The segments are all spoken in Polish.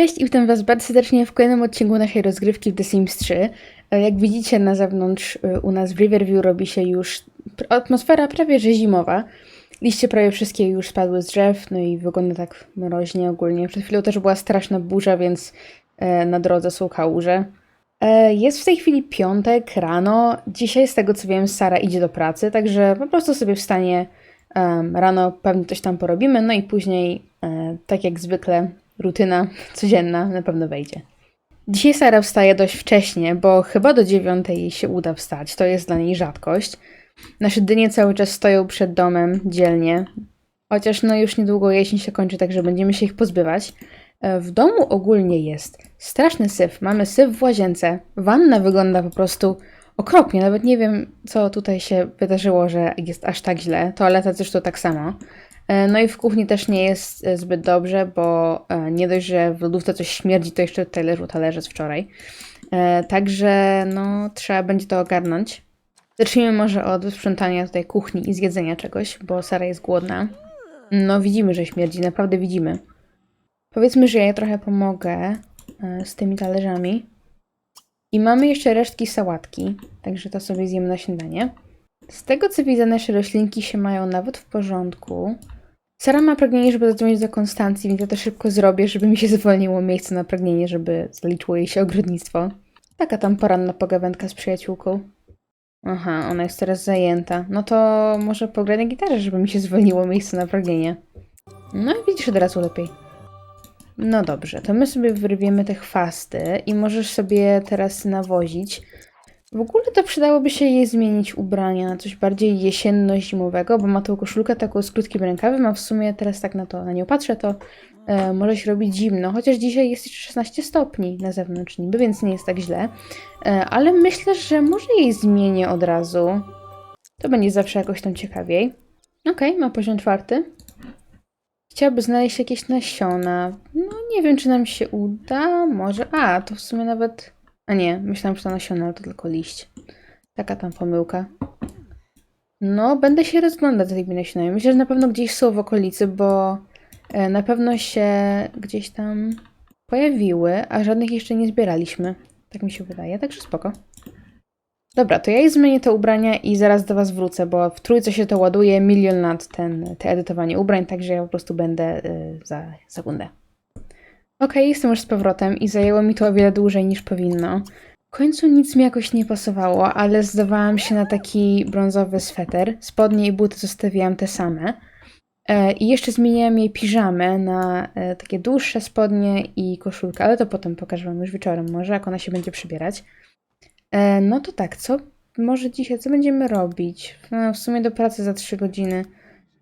Cześć i witam Was bardzo serdecznie w kolejnym odcinku naszej rozgrywki w The Sims 3. E, Jak widzicie na zewnątrz e, u nas w Riverview robi się już atmosfera prawie że zimowa. Liście prawie wszystkie już spadły z drzew, no i wygląda tak mroźnie ogólnie. Przed chwilą też była straszna burza, więc e, na drodze są kałuże. Jest w tej chwili piątek rano. Dzisiaj z tego co wiem Sara idzie do pracy, także po prostu sobie wstanie rano, pewnie coś tam porobimy, no i później tak jak zwykle rutyna codzienna na pewno wejdzie. Dzisiaj Sara wstaje dość wcześnie, bo chyba do dziewiątej jej się uda wstać. To jest dla niej rzadkość. Nasze dynie cały czas stoją przed domem dzielnie, chociaż no już niedługo jesień się kończy, także będziemy się ich pozbywać. E, W domu ogólnie jest straszny syf. Mamy syf w łazience. Wanna wygląda po prostu okropnie. Nawet nie wiem, co tutaj się wydarzyło, że jest aż tak źle. Toaleta zresztą tak samo. E, No i w kuchni też nie jest e, zbyt dobrze, bo e, nie dość, że w lodówce coś śmierdzi, to jeszcze tutaj leżą talerze z wczoraj. Także no, trzeba będzie to ogarnąć. Zacznijmy może od sprzątania tutaj kuchni i zjedzenia czegoś, bo Sara jest głodna. No widzimy, że śmierdzi, naprawdę widzimy. Powiedzmy, że ja trochę pomogę z tymi talerzami. I mamy jeszcze resztki sałatki, także to sobie zjemy na śniadanie. Z tego co widzę, nasze roślinki się mają nawet w porządku. Sara ma pragnienie, żeby zadzwonić do Konstancji, więc ja to szybko zrobię, żeby mi się zwolniło miejsce na pragnienie, żeby zaliczyło jej się ogrodnictwo. Taka tam poranna pogawędka z przyjaciółką. Aha, ona jest teraz zajęta. No to może pograć na gitarze, żeby mi się zwolniło miejsce na pragnienie. No i widzisz od razu lepiej. No dobrze, to my sobie wyrwiemy te chwasty i możesz sobie teraz nawozić. W ogóle to przydałoby się jej zmienić ubrania na coś bardziej jesienno-zimowego, bo ma tą koszulkę taką z krótkim rękawem, a w sumie teraz tak na to na nią patrzę, to e, może się robić zimno, chociaż dzisiaj jest jeszcze 16 stopni na zewnątrz niby, więc nie jest tak źle. E, ale myślę, że może jej zmienię od razu. To będzie zawsze jakoś tam ciekawiej. Okej, ma poziom czwarty. Chciałaby znaleźć jakieś nasiona. No nie wiem, czy nam się uda. Może. A, to w sumie nawet. A nie, myślałam, że to nasiona, ale to tylko liść. Taka tam pomyłka. No, będę się rozglądać za tymi nasionami. Myślę, że na pewno gdzieś są w okolicy, bo e, na pewno się gdzieś tam pojawiły, a żadnych jeszcze nie zbieraliśmy. Tak mi się wydaje, także spoko. Dobra, to ja zmienię te ubrania i zaraz do Was wrócę, bo w trójce się to ładuje milion lat ten, te edytowanie ubrań, także ja po prostu będę y, za sekundę. Okej, jestem już z powrotem i zajęło mi to o wiele dłużej niż powinno. W końcu nic mi jakoś nie pasowało, ale zdawałam się na taki brązowy sweter. Spodnie i buty zostawiłam te same. E, I jeszcze zmieniłam jej piżamę na e, takie dłuższe spodnie i koszulkę, ale to potem pokażę Wam już wieczorem może, jak ona się będzie przybierać. E, no to tak, co może dzisiaj, co będziemy robić? No, w sumie do pracy za 3 godziny.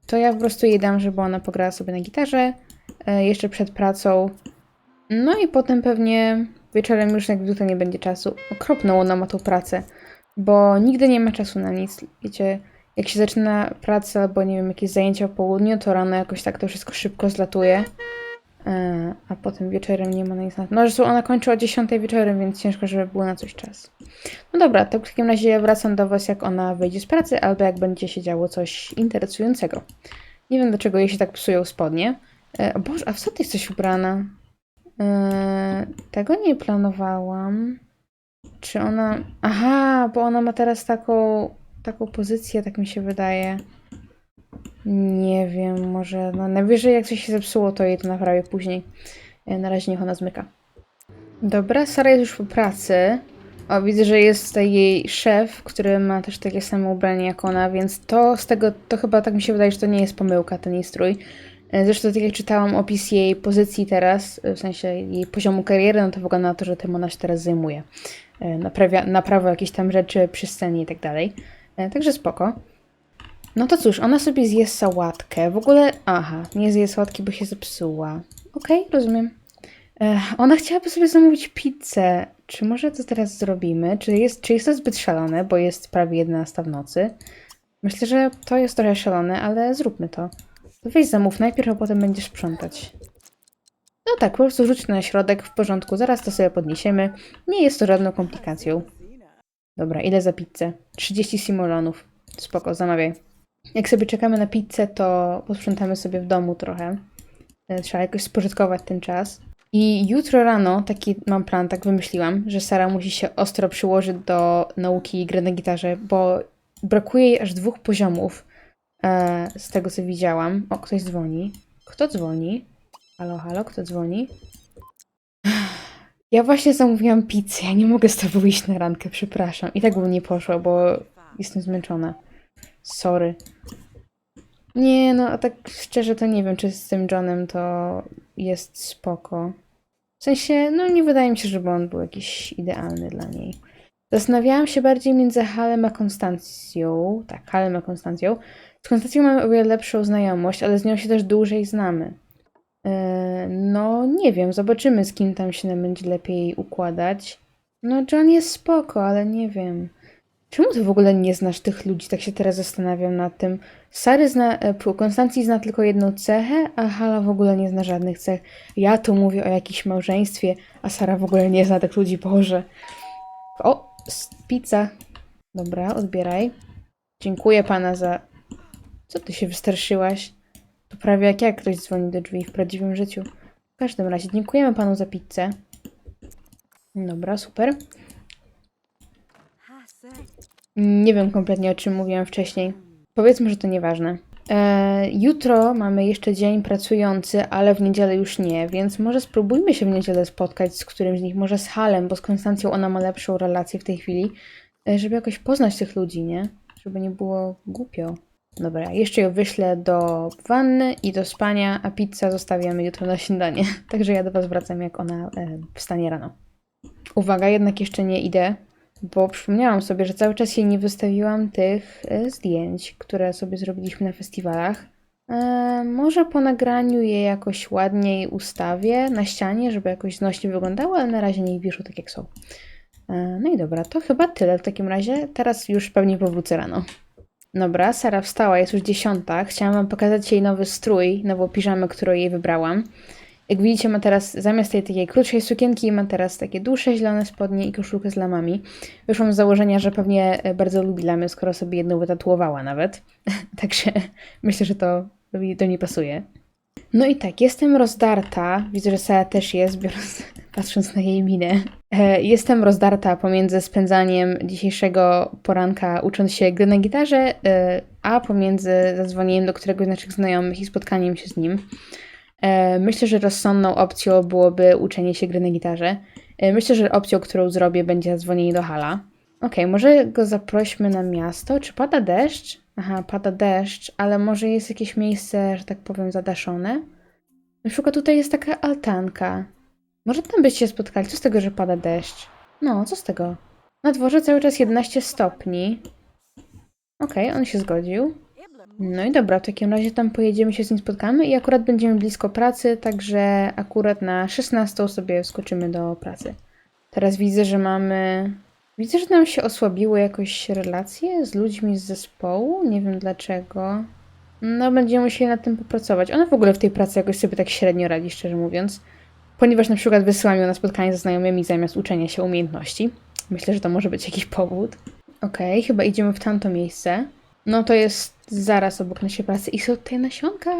To ja po prostu jej dam, żeby ona pograła sobie na gitarze, e, jeszcze przed pracą. No i potem pewnie wieczorem już jak zwykle nie będzie czasu. Okropną ona ma tą pracę, bo nigdy nie ma czasu na nic. Wiecie, jak się zaczyna praca albo nie wiem, jakieś zajęcia po południu, to rano jakoś tak to wszystko szybko zlatuje. E, a potem wieczorem nie ma na nic na... No, że ona kończy o 10 wieczorem, więc ciężko, żeby było na coś czas. No dobra, to w takim razie wracam do Was, jak ona wyjdzie z pracy, albo jak będzie się działo coś interesującego. Nie wiem, dlaczego jej się tak psują spodnie. E, Boże, a w co ty jesteś ubrana? E, tego nie planowałam. Czy ona... Aha, bo ona ma teraz taką, taką pozycję, tak mi się wydaje. Nie wiem, może no najwyżej jak coś się zepsuło, to jej to naprawię później. E, Na razie niech ona zmyka. Dobra, Sara jest już po pracy. O, widzę, że jest tutaj jej szef, który ma też takie same ubranie jak ona, więc to z tego, to chyba tak mi się wydaje, że to nie jest pomyłka, ten jej strój. E, Zresztą tak jak czytałam opis jej pozycji teraz, e, w sensie jej poziomu kariery, no to wygląda na to, że tym ona się teraz zajmuje. E, Naprawia, naprawa jakieś tam rzeczy przy scenie i tak dalej. Także spoko. No to cóż, ona sobie zje sałatkę. W ogóle, aha, nie zje sałatki, bo się zepsuła. Okej, rozumiem. Ech, ona chciałaby sobie zamówić pizzę. Czy może to teraz zrobimy? Czy jest, czy jest to zbyt szalone, bo jest prawie 11 w nocy? Myślę, że to jest trochę szalone, ale zróbmy to. To weź zamów najpierw, a potem będziesz sprzątać. No tak, po prostu rzuć na środek, w porządku, zaraz to sobie podniesiemy. Nie jest to żadną komplikacją. Dobra, ile za pizzę? 30 simulonów. Spoko, zamawiaj. Jak sobie czekamy na pizzę, to posprzątamy sobie w domu trochę. E, Trzeba jakoś spożytkować ten czas. I jutro rano, taki mam plan, tak wymyśliłam, że Sara musi się ostro przyłożyć do nauki gry na gitarze, bo brakuje jej aż dwóch poziomów e, z tego, co widziałam. O, ktoś dzwoni. Kto dzwoni? Halo, halo, kto dzwoni? Ja właśnie zamówiłam pizzę, ja nie mogę z tobą iść na randkę, przepraszam. I tak bym nie poszła, bo jestem zmęczona. Sorry. Nie, no a tak szczerze to nie wiem, czy z tym Johnem to jest spoko. W sensie, no nie wydaje mi się, żeby on był jakiś idealny dla niej. Zastanawiałam się bardziej między Halem a Konstancją. Tak, Halem a Konstancją. Z Konstancją mamy o wiele lepszą znajomość, ale z nią się też dłużej znamy. Eee, no, nie wiem, zobaczymy z kim tam się nam będzie lepiej układać. No, John jest spoko, ale nie wiem. Czemu ty w ogóle nie znasz tych ludzi? Tak się teraz zastanawiam nad tym. Sary zna, e, Konstancji zna tylko jedną cechę, a Hala w ogóle nie zna żadnych cech. Ja tu mówię o jakimś małżeństwie, a Sara w ogóle nie zna tych ludzi, Boże. O, pizza. Dobra, odbieraj. Dziękuję pana za... Co ty się wystraszyłaś? To prawie jak jak ktoś dzwoni do drzwi w prawdziwym życiu. W każdym razie, dziękujemy panu za pizzę. Dobra, super. Nie wiem kompletnie o czym mówiłam wcześniej. Powiedzmy, że to nieważne. E, jutro mamy jeszcze dzień pracujący, ale w niedzielę już nie, więc może spróbujmy się w niedzielę spotkać z którymś z nich, może z Halem, bo z Konstancją ona ma lepszą relację w tej chwili, e, żeby jakoś poznać tych ludzi, nie? Żeby nie było głupio. Dobra, jeszcze ją wyślę do wanny i do spania, a pizzę zostawiamy jutro na śniadanie. Także ja do Was wracam, jak ona e, wstanie rano. Uwaga, jednak jeszcze nie idę, bo przypomniałam sobie, że cały czas jej nie wystawiłam tych e, zdjęć, które sobie zrobiliśmy na festiwalach. E, może po nagraniu je jakoś ładniej ustawię na ścianie, żeby jakoś znośnie wyglądało, ale na razie niech wiszą tak jak są. E, no i dobra, to chyba tyle w takim razie. Teraz już pewnie powrócę rano. Dobra, Sara wstała, jest już dziesiąta. Chciałam wam pokazać jej nowy strój, nową piżamę, którą jej wybrałam. Jak widzicie, ma teraz zamiast tej takiej krótszej sukienki, ma teraz takie dłuższe zielone spodnie i koszulkę z lamami. Wyszłam z założenia, że pewnie e, bardzo lubi lamy, skoro sobie jedną wytatuowała nawet. Także myślę, że to do niej pasuje. No i tak, jestem rozdarta. Widzę, że Sara też jest, biorąc, patrząc na jej minę. E, Jestem rozdarta pomiędzy spędzaniem dzisiejszego poranka ucząc się gry na gitarze, e, a pomiędzy zadzwonieniem do któregoś z naszych znajomych i spotkaniem się z nim. E, Myślę, że rozsądną opcją byłoby uczenie się gry na gitarze. Myślę, że opcją, którą zrobię, będzie zadzwonienie do Hala. Okej, może go zaprośmy na miasto. Czy pada deszcz? Aha, pada deszcz, ale może jest jakieś miejsce, że tak powiem, zadaszone? Na przykład tutaj jest taka altanka. Może tam byście spotkali. Co z tego, że pada deszcz? No, co z tego? Na dworze cały czas 11 stopni. Okej, on się zgodził. No i dobra, w takim razie tam pojedziemy się z nim spotkamy i akurat będziemy blisko pracy, także akurat na 16 sobie skoczymy do pracy. Teraz widzę, że mamy. Widzę, że nam się osłabiły jakoś relacje z ludźmi z zespołu. Nie wiem dlaczego. No, będziemy musieli nad tym popracować. Ona w ogóle w tej pracy jakoś sobie tak średnio radzi, szczerze mówiąc. Ponieważ na przykład wysyłam ją na spotkanie ze znajomymi zamiast uczenia się umiejętności. Myślę, że to może być jakiś powód. Okej, chyba idziemy w tamto miejsce. No to jest zaraz obok naszej pracy i są tutaj nasionka.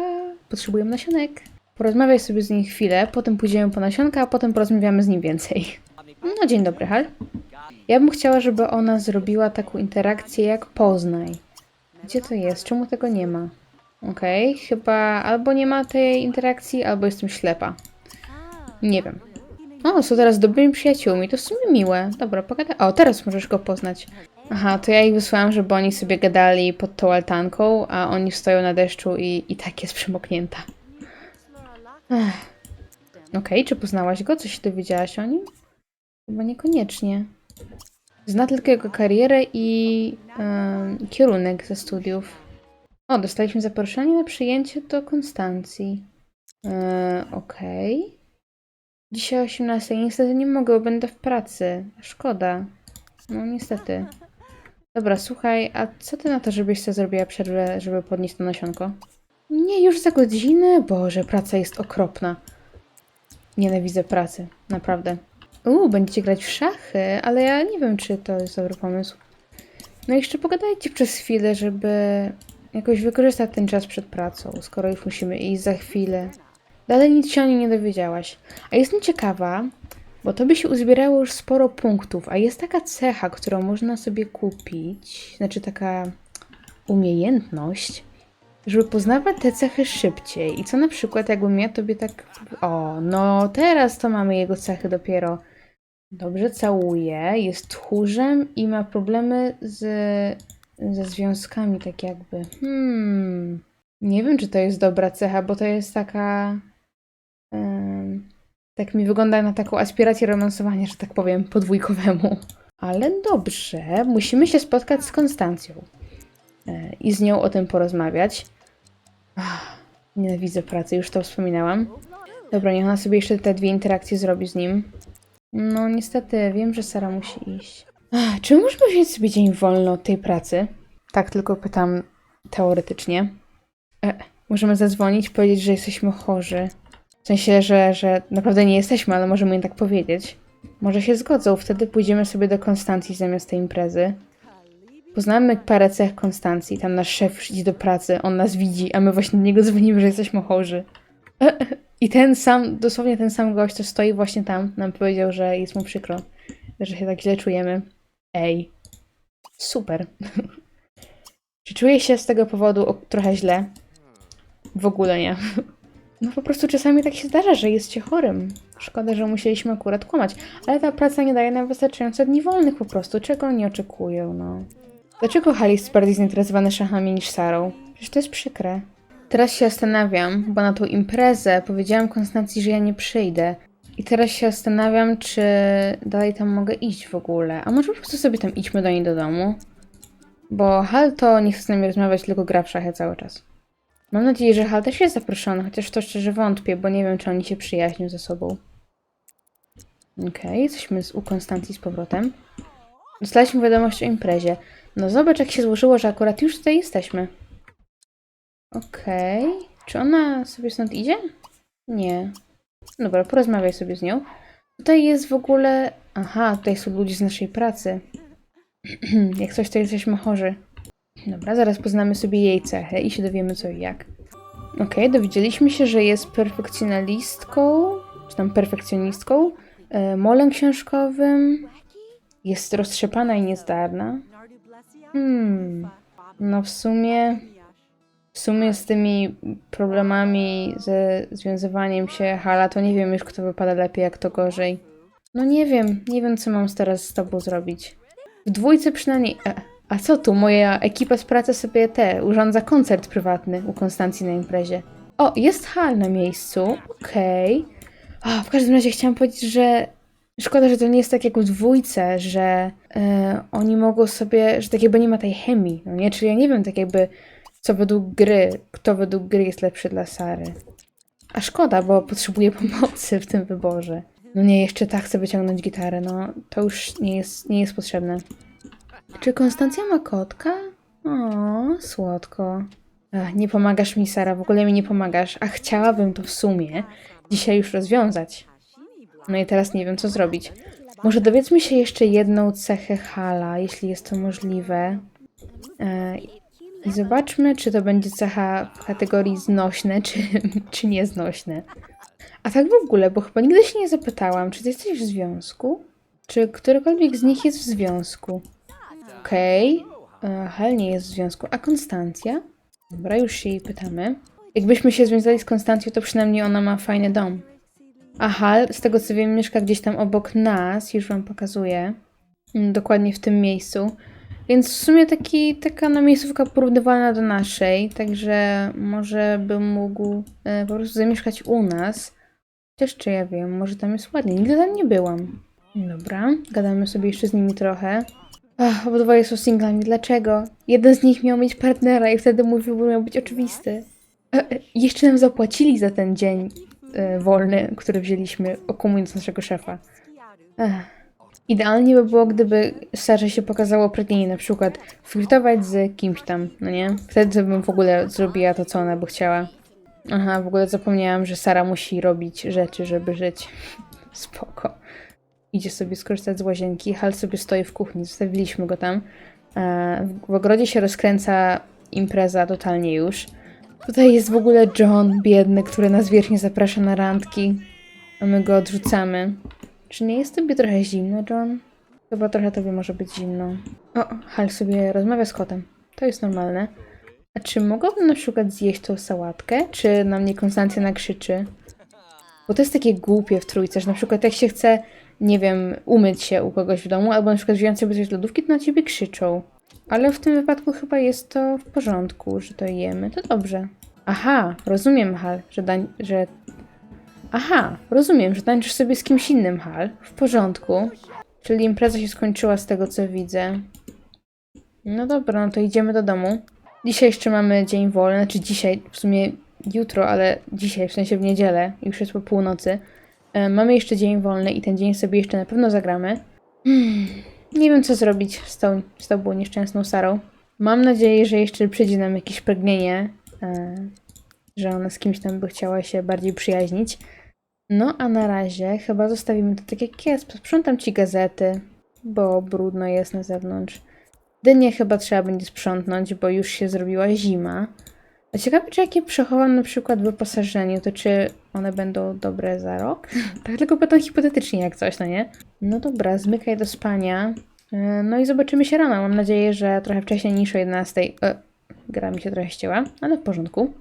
Potrzebujemy nasionek. Porozmawiaj sobie z nim chwilę, potem pójdziemy po nasionka, a potem porozmawiamy z nim więcej. No dzień dobry, Hal. Ja bym chciała, żeby ona zrobiła taką interakcję jak Poznaj. Gdzie to jest? Czemu tego nie ma? Okej, chyba albo nie ma tej interakcji, albo jestem ślepa. Nie wiem. O, są teraz dobrymi przyjaciółmi, to w sumie miłe. Dobra, pogadaj. O, teraz możesz go poznać. Aha, to ja ich wysłałam, żeby oni sobie gadali pod tą altanką, a oni stoją na deszczu i, i tak jest przemoknięta. Okej, czy poznałaś go? Coś dowiedziałaś o nim? Chyba niekoniecznie. Zna tylko jego karierę i em, kierunek ze studiów. O, dostaliśmy zaproszenie na przyjęcie do Konstancji. E, Okej. Dzisiaj o 18. Niestety nie mogę, będę w pracy. Szkoda. No niestety. Dobra, słuchaj, a co ty na to, żebyś sobie zrobiła przerwę, żeby podnieść to nasionko? Nie, już za godzinę? Boże, praca jest okropna. Nienawidzę pracy, naprawdę. Uuu, będziecie grać w szachy, ale ja nie wiem, czy to jest dobry pomysł. No jeszcze pogadajcie przez chwilę, żeby jakoś wykorzystać ten czas przed pracą, skoro już musimy iść za chwilę. Dalej nic się o niej nie dowiedziałaś. A jestem ciekawa, bo to by się uzbierało już sporo punktów, a jest taka cecha, którą można sobie kupić, znaczy taka umiejętność, żeby poznawać te cechy szybciej. I co na przykład, jakbym ja tobie tak. O, no teraz to mamy jego cechy dopiero. Dobrze całuje, jest tchórzem i ma problemy z, ze związkami, tak jakby. Hmm. Nie wiem, czy to jest dobra cecha, bo to jest taka. em, tak mi wygląda na taką aspirację romansowania, że tak powiem, podwójkowemu. Ale dobrze, musimy się spotkać z Konstancją e, i z nią o tym porozmawiać. Ach, nienawidzę pracy, już to wspominałam. Dobra, niech ona sobie jeszcze te dwie interakcje zrobi z nim. No niestety, wiem, że Sara musi iść. Ach, czy możemy wziąć sobie dzień wolny od tej pracy? Tak, tylko pytam teoretycznie. E, możemy zadzwonić, powiedzieć, że jesteśmy chorzy. W sensie, że, że naprawdę nie jesteśmy, ale możemy im tak powiedzieć. Może się zgodzą, wtedy pójdziemy sobie do Konstancji zamiast tej imprezy. Poznamy parę cech Konstancji. Tam nasz szef idzie do pracy, on nas widzi, a my właśnie do niego dzwonimy, że jesteśmy chorzy. I ten sam, dosłownie ten sam gość, co stoi właśnie tam, nam powiedział, że jest mu przykro, że się tak źle czujemy. Ej. Super. Czy czuję się z tego powodu trochę źle? W ogóle nie. No po prostu czasami tak się zdarza, że jest się chorym. Szkoda, że musieliśmy akurat kłamać. Ale ta praca nie daje nam wystarczająco dni wolnych po prostu. Czego oni oczekują, no? Dlaczego Hal jest bardziej zainteresowany szachami niż Sarą? Przecież to jest przykre. Teraz się zastanawiam, bo na tą imprezę powiedziałam Konstancji, że ja nie przyjdę. I teraz się zastanawiam, czy dalej tam mogę iść w ogóle. A może po prostu sobie tam idźmy do niej do domu? Bo Hal to nie chce z nami rozmawiać, tylko gra w szachy cały czas. Mam nadzieję, że Hal też jest zaproszony, chociaż to szczerze wątpię, bo nie wiem, czy oni się przyjaźnią ze sobą. Okej, jesteśmy z, u Konstancji z powrotem. Dostaliśmy wiadomość o imprezie. No zobacz, jak się złożyło, że akurat już tutaj jesteśmy. Okej. Czy ona sobie stąd idzie? Nie. Dobra, porozmawiaj sobie z nią. Tutaj jest w ogóle... Aha, tutaj są ludzie z naszej pracy. jak coś, to jesteśmy chorzy. Dobra, zaraz poznamy sobie jej cechy i się dowiemy co i jak. Okej, dowiedzieliśmy się, że jest perfekcjonalistką, czy tam perfekcjonistką, e, molem książkowym, jest roztrzepana i niezdarna. Hmm, no w sumie, w sumie z tymi problemami ze związywaniem się Hala, to nie wiem już kto wypada lepiej, jak to gorzej. No nie wiem, nie wiem co mam teraz z tobą zrobić. W dwójce przynajmniej... E, a co tu? Moja ekipa z pracy sobie te urządza koncert prywatny u Konstancji na imprezie. O, jest hal na miejscu. Okej. A, w każdym razie chciałam powiedzieć, że szkoda, że to nie jest tak jak w dwójce, że e, oni mogą sobie, że tak jakby nie ma tej chemii, no nie? Czyli ja nie wiem tak jakby co według gry, kto według gry jest lepszy dla Sary. A szkoda, bo potrzebuję pomocy w tym wyborze. No nie, jeszcze tak chcę wyciągnąć gitarę, no to już nie jest, nie jest potrzebne. Czy Konstancja ma kotka? O, słodko. Ach, nie pomagasz mi, Sara, w ogóle mi nie pomagasz, a chciałabym to w sumie dzisiaj już rozwiązać. No i teraz nie wiem, co zrobić. Może dowiedzmy się jeszcze jedną cechę Hala, jeśli jest to możliwe. E, I zobaczmy, czy to będzie cecha w kategorii znośne, czy, czy nieznośne. A tak w ogóle, bo chyba nigdy się nie zapytałam, czy ty jesteś w związku? Czy którykolwiek z nich jest w związku? Okej. Okay. Hel nie jest w związku. A Konstancja? Dobra, już się jej pytamy. Jakbyśmy się związali z Konstancją, to przynajmniej ona ma fajny dom. A Hal, z tego co wiem, mieszka gdzieś tam obok nas, już wam pokazuję. Mm, Dokładnie w tym miejscu. Więc w sumie taki, taka no, miejscówka porównywalna do naszej, także może bym mógł e, po prostu zamieszkać u nas. Chociaż czy ja wiem, może tam jest ładnie. Nigdy tam nie byłam. Dobra, gadamy sobie jeszcze z nimi trochę. Ach, obydwoje są singlami. Dlaczego? Jeden z nich miał mieć partnera i wtedy mój wybór miał być oczywisty. E, e, jeszcze nam zapłacili za ten dzień e, wolny, który wzięliśmy, okumując naszego szefa. Ech. Idealnie by było, gdyby Sarze się pokazało pragnienie na przykład flirtować z kimś tam, no nie? Wtedy bym w ogóle zrobiła to, co ona by chciała. Aha, w ogóle zapomniałam, że Sara musi robić rzeczy, żeby żyć. Spoko. Idzie sobie skorzystać z łazienki. Hal sobie stoi w kuchni, zostawiliśmy go tam. E, W ogrodzie się rozkręca impreza totalnie już. Tutaj jest w ogóle John, biedny, który nas wiecznie zaprasza na randki, a my go odrzucamy. Czy nie jest tobie trochę zimno, John? Chyba trochę tobie może być zimno. O, Hal sobie rozmawia z kotem. To jest normalne. A czy mogłabym na przykład zjeść tą sałatkę? Czy na mnie Konstancja nakrzyczy? Bo to jest takie głupie w trójce, że na przykład jak się chce, nie wiem, umyć się u kogoś w domu, albo na przykład wziąć sobie coś z lodówki, to na ciebie krzyczą. Ale w tym wypadku chyba jest to w porządku, że to jemy. To dobrze. Aha, rozumiem, Hal, że że... Aha, rozumiem, że tańczysz sobie z kimś innym, Hal. W porządku. Czyli impreza się skończyła z tego, co widzę. No dobra, no to idziemy do domu. Dzisiaj jeszcze mamy dzień wolny, znaczy dzisiaj, w sumie jutro, ale dzisiaj, w sensie w niedzielę, już jest po północy. E, mamy jeszcze dzień wolny i ten dzień sobie jeszcze na pewno zagramy. Hmm, nie wiem, co zrobić z tą, z tą było nieszczęsną Sarą. Mam nadzieję, że jeszcze przyjdzie nam jakieś pragnienie, e, że ona z kimś tam by chciała się bardziej przyjaźnić. No, a na razie chyba zostawimy to tak jak jest. Posprzątam ci gazety, bo brudno jest na zewnątrz. Dynię chyba trzeba będzie sprzątnąć, bo już się zrobiła zima. A ciekawe, czy jak je przechowam na przykład w wyposażeniu, to czy one będą dobre za rok? tak tylko pytam hipotetycznie jak coś, no nie? No dobra, zmykaj do spania. E, No i zobaczymy się rano. Mam nadzieję, że trochę wcześniej niż o 11. E, gra mi się trochę ścięła, ale w porządku.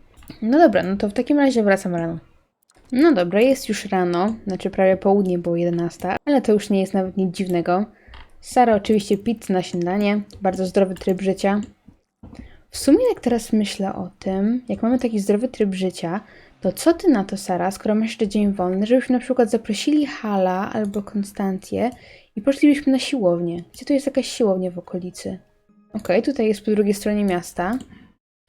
No dobra, no to w takim razie wracam rano. No dobra, jest już rano, znaczy prawie południe było 11, ale to już nie jest nawet nic dziwnego. Sara oczywiście pizza na śniadanie, bardzo zdrowy tryb życia. W sumie jak teraz myślę o tym, jak mamy taki zdrowy tryb życia, to co ty na to, Sara, skoro masz jeszcze dzień wolny, żebyśmy na przykład zaprosili Hala albo Konstancję i poszlibyśmy na siłownię. Gdzie tu jest jakaś siłownia w okolicy? Okej, tutaj jest po drugiej stronie miasta.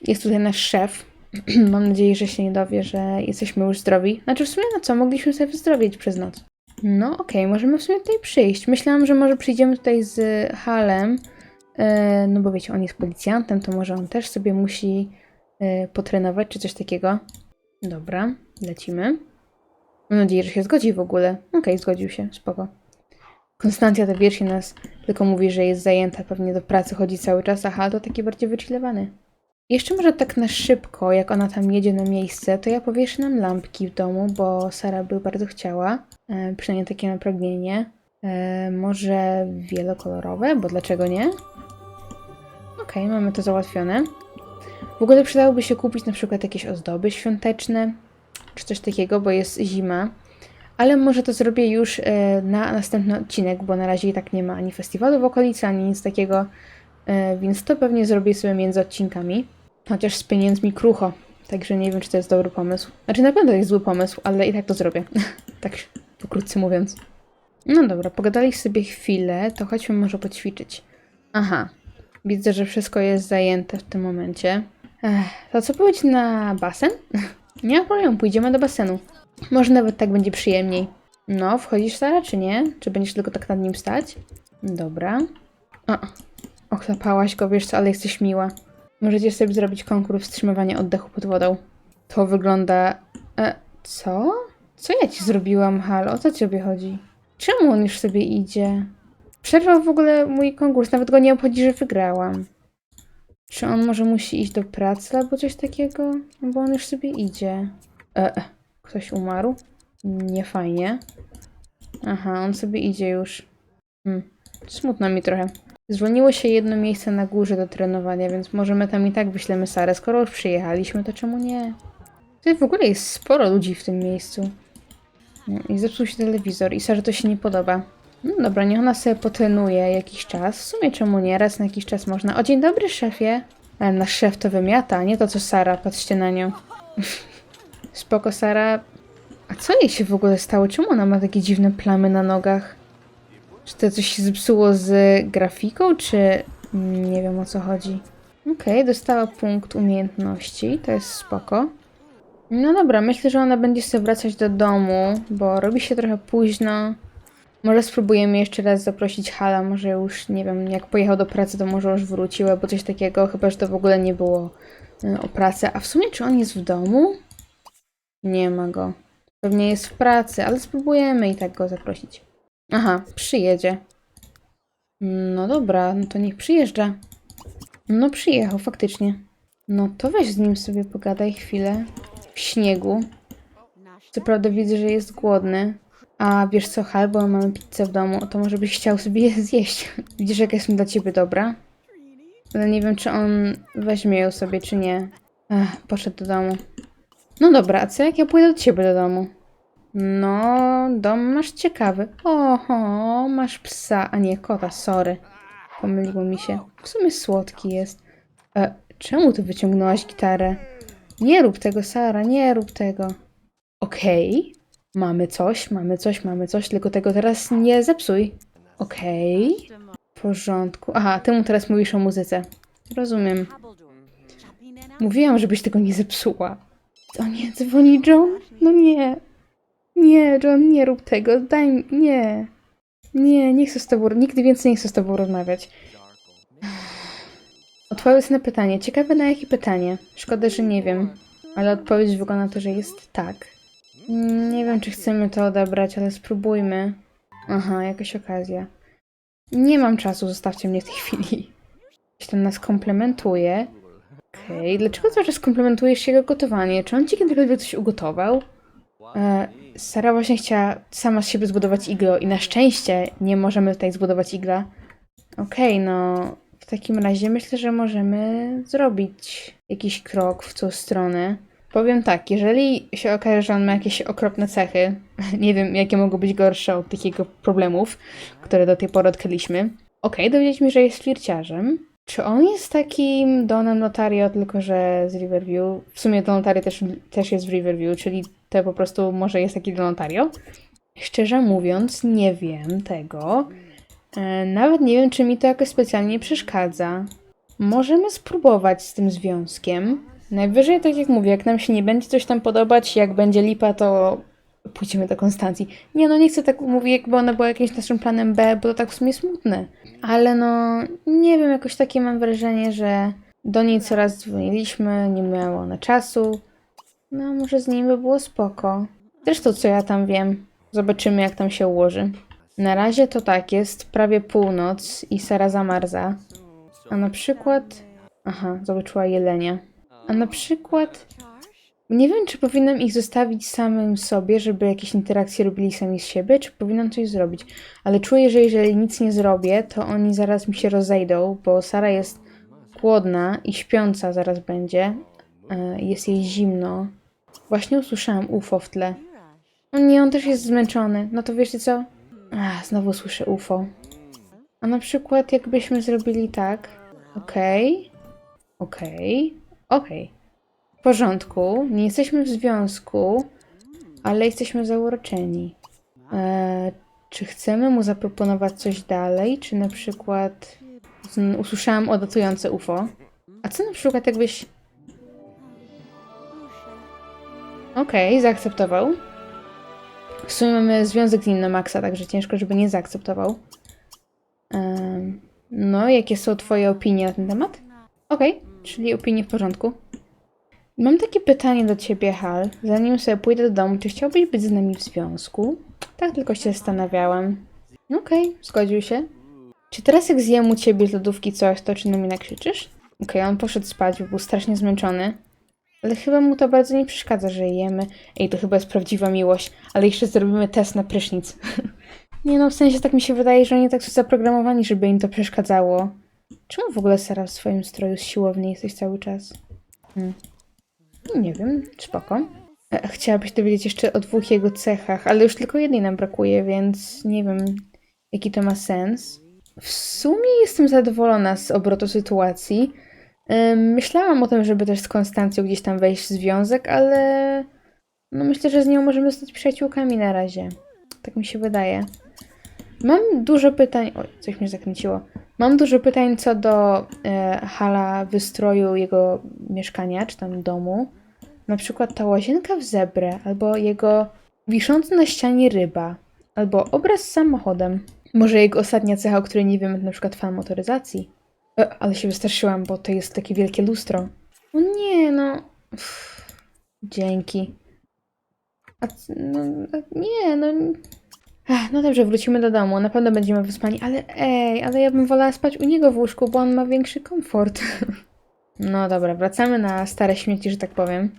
Jest tutaj nasz szef. Mam nadzieję, że się nie dowie, że jesteśmy już zdrowi. Znaczy w sumie na co? Mogliśmy sobie wyzdrowieć przez noc. No okej, możemy w sumie tutaj przyjść. Myślałam, że może przyjdziemy tutaj z Halem, e, no bo wiecie, on jest policjantem, to może on też sobie musi e, potrenować czy coś takiego. Dobra, lecimy. Mam nadzieję, że się zgodzi w ogóle. Okej, zgodził się, spoko. Konstancja to wiecznie nas tylko mówi, że jest zajęta, pewnie do pracy chodzi cały czas, a Hal to taki bardziej wychillowany. Jeszcze może tak na szybko, jak ona tam jedzie na miejsce, to ja powieszę nam lampki w domu, bo Sara by bardzo chciała. E, przynajmniej takie na pragnienie. E, może wielokolorowe, bo dlaczego nie? Okej, mamy to załatwione. W ogóle przydałoby się kupić na przykład jakieś ozdoby świąteczne, czy coś takiego, bo jest zima. Ale może to zrobię już e, na następny odcinek, bo na razie i tak nie ma ani festiwalu w okolicy, ani nic takiego. E, więc to pewnie zrobię sobie między odcinkami. Chociaż z pieniędzmi krucho. Także nie wiem, czy to jest dobry pomysł. Znaczy na pewno to jest zły pomysł, ale i tak to zrobię. tak pokrótce mówiąc. No dobra, pogadaliście sobie chwilę, to chodźmy może poćwiczyć. Aha, widzę, że wszystko jest zajęte w tym momencie. Ech, to co powiedzieć na basen? nie ma problemu, pójdziemy do basenu. Może nawet tak będzie przyjemniej. No, wchodzisz Sara, czy nie? Czy będziesz tylko tak nad nim stać? Dobra. O, ochlapałaś go, wiesz co, ale jesteś miła. Możecie sobie zrobić konkurs wstrzymywania oddechu pod wodą. To wygląda... E, co? Co ja ci zrobiłam, Halo? O co ciebie chodzi? Czemu on już sobie idzie? Przerwał w ogóle mój konkurs, nawet go nie obchodzi, że wygrałam. Czy on może musi iść do pracy albo coś takiego? Bo on już sobie idzie. E, e, ktoś umarł? Nie fajnie. Aha, on sobie idzie już. Hmm. Smutno mi trochę. Zwolniło się jedno miejsce na górze do trenowania, więc możemy tam i tak wyślemy Sarę. Skoro już przyjechaliśmy, to czemu nie? Tutaj w ogóle jest sporo ludzi w tym miejscu. No, I zepsuł się telewizor i Sarze to się nie podoba. No dobra, niech ona sobie potrenuje jakiś czas. W sumie czemu nie? Raz na jakiś czas można. O, dzień dobry, szefie. Ale nasz szef to wymiata, nie to co Sara. Patrzcie na nią. Spoko, Sara. A co jej się w ogóle stało? Czemu ona ma takie dziwne plamy na nogach? Czy to coś się zepsuło z grafiką, czy nie wiem o co chodzi? Okej, dostała punkt umiejętności, to jest spoko. No dobra, myślę, że ona będzie sobie wracać do domu, bo robi się trochę późno. Może spróbujemy jeszcze raz zaprosić Hala, może już, nie wiem, jak pojechał do pracy, to może już wrócił, albo coś takiego, chyba, że to w ogóle nie było y, o pracy. A w sumie, czy on jest w domu? Nie ma go. Pewnie jest w pracy, ale spróbujemy i tak go zaprosić. Aha, przyjedzie. No dobra, no to niech przyjeżdża. No przyjechał, faktycznie. No to weź z nim sobie pogadaj chwilę. W śniegu. Co prawda widzę, że jest głodny. A wiesz co, Hal, bo mamy pizzę w domu, to może byś chciał sobie je zjeść. Widzisz, jaka jest dla ciebie dobra? Ale nie wiem, czy on weźmie ją sobie, czy nie. Ech, poszedł do domu. No dobra, a co jak ja pójdę do ciebie do domu? No, dom masz ciekawy. Oho, masz psa, a nie kota, sorry. Pomyliło mi się. W sumie słodki jest. E, czemu ty wyciągnęłaś gitarę? Nie rób tego, Sara, nie rób tego. Okej, mamy coś, mamy coś, mamy coś, tylko tego teraz nie zepsuj. Okej, w porządku. Aha, ty mu teraz mówisz o muzyce. Rozumiem. Mówiłam, żebyś tego nie zepsuła. O nie, dzwoni John? No nie. Nie, John, nie rób tego. Daj mi. Nie. Nie, nie chcę z tobą. Nigdy więcej nie chcę z tobą rozmawiać. Odpowiedz na pytanie. Ciekawe na jakie pytanie. Szkoda, że nie wiem. Ale odpowiedź wygląda na to, że jest tak. Nie wiem, czy chcemy to odebrać, ale spróbujmy. Aha, jakaś okazja. Nie mam czasu, zostawcie mnie w tej chwili. Ktoś tam nas komplementuje. Okej, dlaczego cały czas komplementujesz jego gotowanie? Czy on ci kiedykolwiek coś ugotował? E, Sara właśnie chciała sama z siebie zbudować iglo i na szczęście nie możemy tutaj zbudować igla. Okej, no w takim razie myślę, że możemy zrobić jakiś krok w tą stronę. Powiem tak, jeżeli się okaże, że on ma jakieś okropne cechy, nie wiem jakie mogą być gorsze od tych jego problemów, które do tej pory odkryliśmy. Okej, dowiedzieliśmy, że jest flirciarzem. Czy on jest takim Donem Notario, tylko że z Riverview? W sumie Don Notario też, też jest w Riverview, czyli to po prostu może jest taki Don Notario? Szczerze mówiąc, nie wiem tego. E, nawet nie wiem, czy mi to jakoś specjalnie przeszkadza. Możemy spróbować z tym związkiem. Najwyżej, tak jak mówię, jak nam się nie będzie coś tam podobać, jak będzie lipa, to pójdziemy do Konstancji. Nie no, nie chcę tak mówić, jakby ona była jakimś naszym planem B, bo to tak w sumie smutne. Ale no, nie wiem, jakoś takie mam wrażenie, że do niej coraz dzwoniliśmy, nie miała ona czasu. No, może z nim by było spoko. Zresztą, co ja tam wiem. Zobaczymy, jak tam się ułoży. Na razie to tak, jest prawie północ i Sara zamarza. A na przykład... Aha, zobaczyła jelenia. A na przykład... Nie wiem, czy powinnam ich zostawić samym sobie, żeby jakieś interakcje robili sami z siebie, czy powinnam coś zrobić. Ale czuję, że jeżeli nic nie zrobię, to oni zaraz mi się rozejdą, bo Sara jest głodna i śpiąca zaraz będzie. E, Jest jej zimno. Właśnie usłyszałam UFO w tle. O nie, on też jest zmęczony. No to wiecie co? Ach, znowu słyszę UFO. A na przykład jakbyśmy zrobili tak. Okej. Okej. Okej. W porządku. Nie jesteśmy w związku, ale jesteśmy zauroczeni. Eee, czy chcemy mu zaproponować coś dalej? Czy na przykład... Usłyszałam odlatujące UFO. A co na przykład jakbyś... Okej, zaakceptował. W sumie mamy związek z nim na maksa, także ciężko, żeby nie zaakceptował. Em, no, jakie są twoje opinie na ten temat? Okej, czyli opinie w porządku. Mam takie pytanie do ciebie, Hal. Zanim sobie pójdę do domu, czy chciałbyś być z nami w związku? Tak tylko się zastanawiałam. Okej, zgodził się. Czy teraz jak zjem u ciebie z lodówki coś, to czy na mnie nakrzyczysz? Okej, on poszedł spać, bo był strasznie zmęczony. Ale chyba mu to bardzo nie przeszkadza, że jemy. Ej, to chyba jest prawdziwa miłość, ale jeszcze zrobimy test na prysznic. nie no, w sensie tak mi się wydaje, że oni tak są zaprogramowani, żeby im to przeszkadzało. Czemu w ogóle Sara w swoim stroju z siłowni jesteś cały czas? Hmm. Nie wiem, spoko. E, Chciałabyś dowiedzieć jeszcze o dwóch jego cechach, ale już tylko jednej nam brakuje, więc nie wiem, jaki to ma sens. W sumie jestem zadowolona z obrotu sytuacji. Myślałam o tym, żeby też z Konstancją gdzieś tam wejść w związek, ale no myślę, że z nią możemy zostać przyjaciółkami na razie. Tak mi się wydaje. Mam dużo pytań. Oj, coś mnie zakręciło. Mam dużo pytań co do e, hala wystroju jego mieszkania, czy tam domu. Na przykład ta łazienka w zebrę, albo jego wiszący na ścianie ryba, albo obraz z samochodem. Może jego ostatnia cecha, o której nie wiem, na przykład fan motoryzacji. E, ale się wystraszyłam, bo to jest takie wielkie lustro. O nie, no. Uff, dzięki. A, no, nie, no. Ech, no dobrze, wrócimy do domu. Na pewno będziemy wyspani, ale ej, ale ja bym wolała spać u niego w łóżku, bo on ma większy komfort. No dobra, wracamy na stare śmieci, że tak powiem.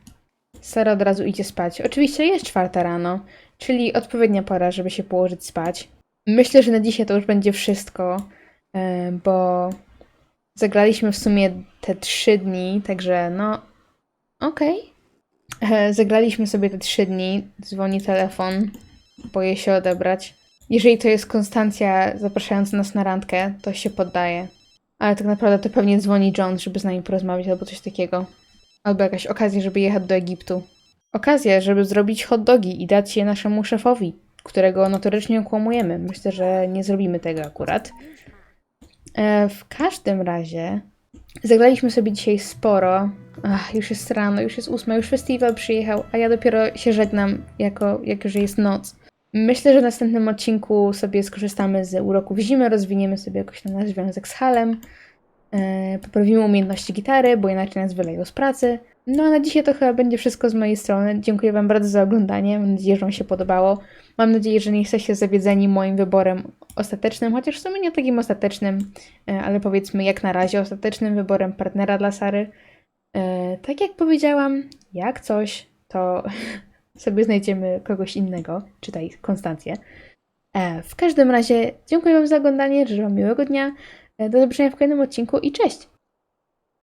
Sara od razu idzie spać. Oczywiście jest czwarta rano, czyli odpowiednia pora, żeby się położyć spać. Myślę, że na dzisiaj to już będzie wszystko, e, bo zagraliśmy w sumie te trzy dni, także no okej. E, Zagraliśmy sobie te trzy dni, dzwoni telefon, boję się odebrać. Jeżeli to jest Konstancja zapraszająca nas na randkę, to się poddaje. Ale tak naprawdę to pewnie dzwoni John, żeby z nami porozmawiać albo coś takiego. Albo jakaś okazja, żeby jechać do Egiptu. Okazja, żeby zrobić hot dogi i dać je naszemu szefowi, którego notorycznie okłamujemy. Myślę, że nie zrobimy tego akurat. E, w każdym razie zagraliśmy sobie dzisiaj sporo. Ach, już jest rano, już jest ósma, już festiwal przyjechał, a ja dopiero się żegnam, jako, jako że jest noc. Myślę, że w następnym odcinku sobie skorzystamy z uroków zimy, rozwiniemy sobie jakoś tam nasz związek z Halem, poprawimy umiejętności gitary, bo inaczej nas wyleją z pracy. No a na dzisiaj to chyba będzie wszystko z mojej strony. Dziękuję Wam bardzo za oglądanie. Mam nadzieję, że Wam się podobało. Mam nadzieję, że nie jesteście zawiedzeni moim wyborem ostatecznym, chociaż w sumie nie takim ostatecznym, e, ale powiedzmy jak na razie ostatecznym wyborem partnera dla Sary. E, tak jak powiedziałam, jak coś, to sobie znajdziemy kogoś innego, czytaj Konstancję. E, w każdym razie dziękuję Wam za oglądanie, życzę Wam miłego dnia, e, do zobaczenia w kolejnym odcinku i cześć!